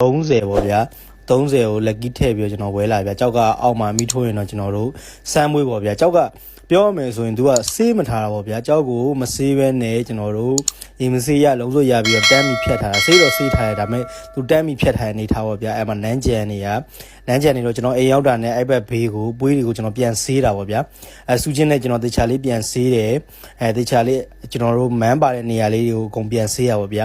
30ပေါ့ဗျာ30ကိုလက်ကြီးထည့်ပြီးတော့ကျွန်တော်ဝဲလာဗျာကြောက်ကအောက်မှာမိထိုးရင်တော့ကျွန်တော်တို့စမ်းမွေးပေါ့ဗျာကြောက်က ပြောရမယ်ဆိုရင် तू ကဆေးမထားတာပေါ့ဗျာကြောက်ကိုမဆေးဘဲနဲ့ကျွန်တော်တို့ရေမဆေးရလုံးစုံရပြီးတော့တမ်းပြီးဖြတ်ထားတာဆေးတော့ဆေးထားရဒါပေမဲ့ तू တမ်းပြီးဖြတ်ထားတဲ့အနေထားပေါ့ဗျာအဲ့မှာနန်းကြံနေရနန်းကြံနေတော့ကျွန်တော်အိမ်ရောက်တာနဲ့အဲ့ဘက်ဘေးကိုပွေးတွေကိုကျွန်တော်ပြန်ဆေးတာပေါ့ဗျာအဲစူးချင်းနဲ့ကျွန်တော်တေချာလေးပြန်ဆေးတယ်အဲတေချာလေးကျွန်တော်တို့မန်းပါတဲ့နေရာလေးတွေကိုအကုန်ပြန်ဆေးရပါဗျာ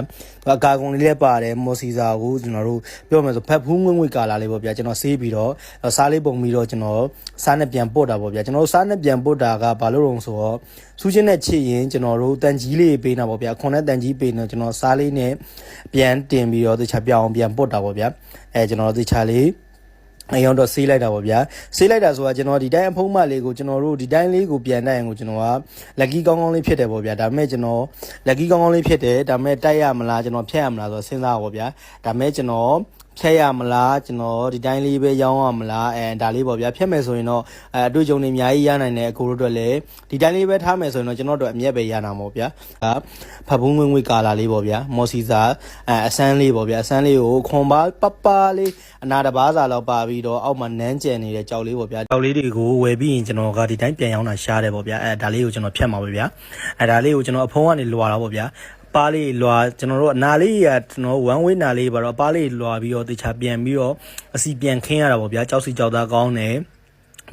အကာကုံလေးလည်းပါတယ်မော်စီစာကိုကျွန်တော်တို့ပြောမယ်ဆိုဖက်ဖူးငွေ့ငွေ့ကာလာလေးပေါ့ဗျာကျွန်တော်ဆေးပြီးတော့စားလေးပုံပြီးတော့ကျွန်တော်စားနဲ့ပြန်ပို့တာပေါ့ဗျာကျွန်တော်စားနဲ့ပြန်ပို့တာကဘာလို့လဲဆိုတော့စူးချင်းနဲ့ချစ်ရင်ကျွန်တော်တို့တန်ကြီးလေးပေးတာပေါ့ဗျာခွန်နဲ့တန်ကြီးပေးနေကျွန်တော်စားလေးနဲ့ပြန်တင်ပြီးတော့တေချာပြောင်းပြန်ပို့တာပေါ့ဗျာအဲကျွန်တော်တေချာလေးအရင်တော့ဆေးလိုက်တာပေါ့ဗျာဆေးလိုက်တာဆိုတာကျွန်တော်ဒီတိုင်းအဖုံးမလေးကိုကျွန်တော်တို့ဒီတိုင်းလေးကိုပြန်နိုင်ကိုကျွန်တော်ကလက်ကီကောင်းကောင်းလေးဖြစ်တယ်ပေါ့ဗျာဒါပေမဲ့ကျွန်တော်လက်ကီကောင်းကောင်းလေးဖြစ်တယ်ဒါပေမဲ့တိုက်ရမလားကျွန်တော်ဖြတ်ရမလားဆိုတော့စဉ်းစားပါဗျာဒါပေမဲ့ကျွန်တော် ဖြတ်ရမလားကျွန်တော်ဒီတိုင်းလေးပဲရောင်းရမလားအဲဒါလေးပေါ့ဗျာဖြတ်မယ်ဆိုရင်တော့အဲအတွေ့အကြုံတွေအများကြီးရနိုင်တယ်အကိုတို့အတွက်လည်းဒီတိုင်းလေးပဲထားမယ်ဆိုရင်တော့ကျွန်တော်တို့အမျက်ပဲရနာမှာပေါ့ဗျာဒါဖတ်ဘူးငွေငွေကာလာလေးပေါ့ဗျာမော်စီစာအဲအဆန်းလေးပေါ့ဗျာအဆန်းလေးကိုခွန်ပါပပလေးအနာတဘာစာလောက်ပါပြီးတော့အောက်မှာနန်းကျန်နေတဲ့ကြောက်လေးပေါ့ဗျာကြောက်လေးတွေကိုဝယ်ပြီးရင်ကျွန်တော်ကဒီတိုင်းပြန်ရောင်းတာရှားတယ်ပေါ့ဗျာအဲဒါလေးကိုကျွန်တော်ဖြတ်မှာပေါ့ဗျာအဲဒါလေးကိုကျွန်တော်အဖုံးကနေလွာတာပေါ့ဗျာ ပါလေးလွာကျွန်တော်တို့အနာလေးကကျွန်တော် one way နာလေးပါတော့ပါလေးလွာပြီးတော့တခြားပြန်ပြီးတော့အစီပြန်ခင်းရတာပေါ့ဗျာကြောက်စီကြောက်သားကောင်းတယ်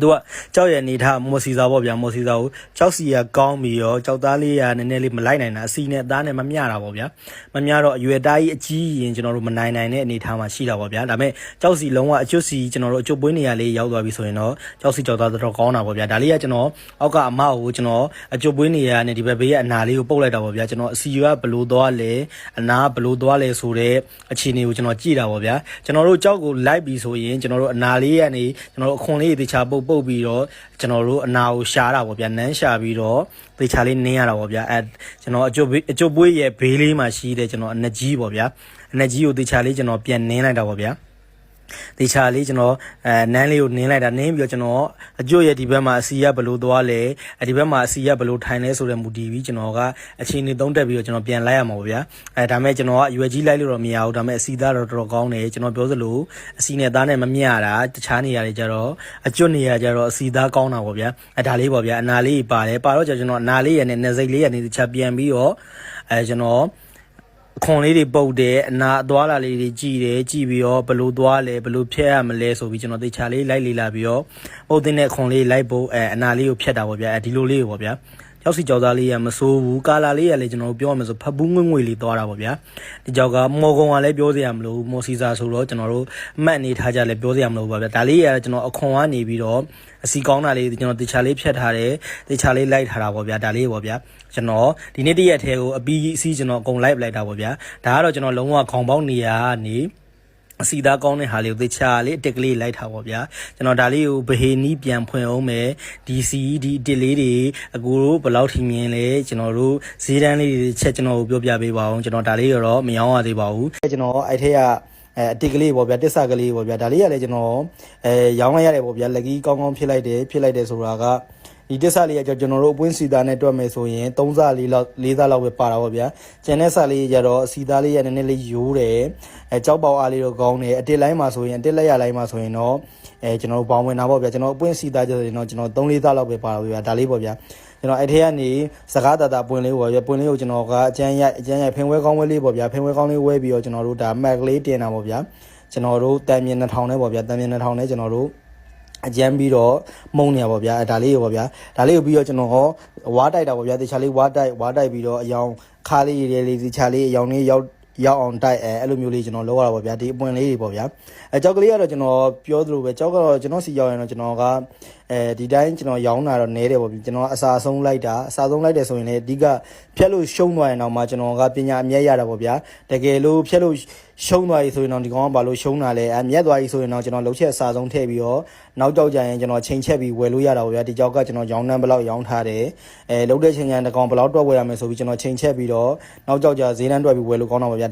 သူကကြောက်ရနေထားမော်စီစာပေါ့ဗျာမော်စီစာကိုကြောက်စီရကောင်းပြီးတော့ကြောက်သားလေးရနည်းနည်းလေးမလိုက်နိုင်တာအစီနဲ့အသားနဲ့မမျှတာပေါ့ဗျာမမျှတော့အရွယ်သားကြီးအကြီးရင်ကျွန်တော်တို့မနိုင်နိုင်တဲ့အနေထားမှာရှိတာပေါ့ဗျာဒါပေမဲ့ကြောက်စီလုံးဝအကျွတ်စီကျွန်တော်တို့အကျွတ်ပွေးနေရလေးရောက်သွားပြီဆိုရင်တော့ကြောက်စီကြောက်သားတော်ကောင်းတာပေါ့ဗျာဒါလေးကကျွန်တော်အောက်ကအမကိုကျွန်တော်အကျွတ်ပွေးနေရနဲ့ဒီဘက်ဘေးကအနာလေးကိုပုတ်လိုက်တာပေါ့ဗျာကျွန်တော်အစီကဘလို့သွားလဲအနာဘလို့သွားလဲဆိုတဲ့အခြေအနေကိုကျွန်တော်ကြည့်တာပေါ့ဗျာကျွန်တော်တို့ကြောက်ကိုလိုက်ပြီဆိုရင်ကျွန်တော်တို့အနာလေးကနေကျွန်တော်တို့အခွန်လေးတေချာပုတ်ပုတ်ပြီးတော့ကျွန်တော်တို့အနာကိုရှာတာပေါ့ဗျာနန်းရှာပြီးတော့တေချာလေးနင်းရတာပေါ့ဗျာအဲကျွန်တော်အကျုပ်အကျုပ်ပွေးရဲ့ဘေးလေးမှာရှိတဲ့ကျွန်တော်အနကြီးပေါ့ဗျာအနကြီးကိုတေချာလေးကျွန်တော်ပြန်နင်းလိုက်တာပေါ့ဗျာ တေချာလေးကျွန်တော်အဲနန်းလေးကိုနင်းလိုက်တာနင်းပြီးတော့ကျွန်တော်အကျို့ရဲ့ဒီဘက်မှာအစီရဘလို့သွားလဲအဲဒီဘက်မှာအစီရဘလို့ထိုင်လဲဆိုတဲ့မူတည်ပြီးကျွန်တော်ကအချိန်နေသုံးတက်ပြီးတော့ကျွန်တော်ပြန်လိုက်ရမှာပေါ့ဗျာအဲဒါမဲ့ကျွန်တော်ကရွယ်ကြီးလိုက်လို့တော့မရဘူးဒါမဲ့အစီသားတော့တော်တော်ကောင်းတယ်ကျွန်တော်ပြောသလိုအစီနဲ့သားနဲ့မမျှတာတခြားနေရာတွေကြတော့အကျွတ်နေရာကြတော့အစီသားကောင်းတာပေါ့ဗျာအဲဒါလေးပေါ့ဗျာအနာလေးပါတယ်ပါတော့ကျွန်တော်အနာလေးရနဲ့နေစိတ်လေးရနေတခြားပြန်ပြီးတော့အဲကျွန်တော်အ ခွန်လေးတွေပုတ်တယ်အနာအသွားလာလေးတွေကြည်တယ်ကြည်ပြီးတော့ဘလို့သွားလဲဘလို့ဖြတ်ရမလဲဆိုပြီးကျွန်တော်တေချာလေးလိုက်လေလာပြီးတော့ပုတ်တဲ့ခွန်လေးလိုက်ဖို့အဲအနာလေးကိုဖြတ်တာပေါ့ဗျာအဲဒီလိုလေးကိုပေါ့ဗျာ ကြောက်စီကြောက်သားလေးရမစိုးဘူးကာလာလေးရလည်းကျွန်တော်တို့ပြောရမယ်ဆိုဖတ်ဘူးငွေ့ငွေ့လေးသွားတာပေါ့ဗျာဒီကြောက်ကမော်ကုံကလည်းပြောစရာမလိုဘူးမော်စီစာဆိုတော့ကျွန်တော်တို့အမှတ်အနေထားကြလည်းပြောစရာမလိုဘူးပါဗျာဒါလေးရကျွန်တော်အခွန်ကနေပြီးတော့အစီကောင်းတာလေးကျွန်တော်တေချာလေးဖြတ်ထားတယ်တေချာလေးလိုက်ထားတာပေါ့ဗျာဒါလေးပေါ့ဗျာကျွန်တော်ဒီနေ့တရက်ထဲကိုအပီးအစီကျွန်တော်အကုန် live လိုက်တာပေါ့ဗျာဒါကတော့ကျွန်တော်လုံးဝခေါင်းပေါက်နေရကနေ အစီသားကောင်းတဲ့ဟာလေးကိုသေချာလေးအတက်ကလေးလိုက်ထားပါဗျာကျွန်တော်ဒါလေးကိုဘဟေနီးပြန်ဖွင့်အောင်မယ်ဒီစီဒီအတစ်လေးတွေအကူတို့ဘယ်လောက်ထိမြင်လဲကျွန်တော်တို့ဈေးတန်းလေးတွေချက်ကျွန်တော်ကိုပြောပြပေးပါအောင်ကျွန်တော်ဒါလေးတော့မရောရသေးပါဘူးကျွန်တော်အဲ့ထက်က အဲအတိတ်ကလေးပေါ့ဗျာတစ္ဆာကလေးပေါ့ဗျာဒါလေးကလည်းကျွန်တော်အဲရောင်းလိုက်ရတယ်ပေါ့ဗျာလက်ကီးကောင်းကောင်းဖြစ်လိုက်တယ်ဖြစ်လိုက်တယ်ဆိုတာကဒီတစ္ဆာလေးကကျွန်တော်တို့အပွင့်စီသားနဲ့တွက်မယ်ဆိုရင်3စားလေးလောက်4စားလောက်ပဲပါတာပေါ့ဗျာကျန်တဲ့ဆာလေးကျတော့စီသားလေးရနည်းနည်းလေးယိုးတယ်အဲကြောက်ပေါအားလေးတော့ကောင်းတယ်အတစ်လိုင်းမှာဆိုရင်အတစ်လက်ရလိုင်းမှာဆိုရင်တော့အဲကျွန်တော်တို့ဘောင်းဝင်တာပေါ့ဗျာကျွန်တော်အပွင့်စီသားကျတော့ကျွန်တော်3 4စားလောက်ပဲပါတာဗျာဒါလေးပေါ့ဗျာ ကျွန်တော်အဲ့ထဲကနေစကားတတာပွင့်လေးပေါ့ဗျာပွင့်လေးကိုကျွန်တော်ကအကျန်းရိုက်အကျန်းရိုက်ဖင်ဝဲကောင်းဝဲလေးပေါ့ဗျာဖင်ဝဲကောင်းလေးဝဲပြီးတော့ကျွန်တော်တို့ဒါမက်လေးတင်တာပေါ့ဗျာကျွန်တော်တို့တန်မြင်2000နဲ့ပေါ့ဗျာတန်မြင်2000နဲ့ကျွန်တော်တို့အကျန်းပြီးတော့မုံနေရပါဗျာဒါလေးကိုပါဗျာဒါလေးကိုပြီးတော့ကျွန်တော်ဟောဝါတိုက်တာပါဗျာတခြားလေးဝါတိုက်ဝါတိုက်ပြီးတော့အယောင်ခါလေးတွေလေးတခြားလေးအယောင်လေးရောက် ရောက်အောင်တိုက်အဲအဲ့လိုမျိုးလေးကျွန်တော်လောက်ရတာပေါ့ဗျာဒီအပွင့်လေးတွေပေါ့ဗျာအဲကြောက်ကလေးကတော့ကျွန်တော်ပြောသလိုပဲကြောက်ကတော့ကျွန်တော်စီရောက်ရင်တော့ကျွန်တော်ကအဲဒီတိုင်းကျွန်တော်ရောင်းတာတော့နဲတယ်ပေါ့ဗျကျွန်တော်အစာဆုံးလိုက်တာအစာဆုံးလိုက်တယ်ဆိုရင်လည်းအဓိကဖြက်လို့ရှုံးသွားရင်တော့မှကျွန်တော်ကပညာအမြတ်ရတာပေါ့ဗျာတကယ်လို့ဖြက်လို့ရှုံးသွားပြီဆိုရင်တော့ဒီကောင်ကဘာလို့ရှုံးတာလဲအမြတ်သွားပြီဆိုရင်တော့ကျွန်တော်လှုပ်ချက်အစာဆုံးထည့်ပြီးတော့နောက်ကြောက်ကြရင်ကျွန်တော်ချိန်ချက်ပြီးဝယ်လို့ရတာပေါ့ဗျာဒီကြောက်ကကျွန်တော်ရောင်းနှမ်းဘလောက်ရောင်းထားတယ်အဲလှုပ်တဲ့ချိန်ကျရင်ဒီကောင်ဘလောက်တွက်ဝယ်ရမယ်ဆိုပြီးကျွန်တော်ချိန်ချက်ပြီးတော့နောက်ကြောက်ကြဈေးနှမ်းတွက်ပြီးဝယ်လို့ကောင်းတော့ပါဗျာ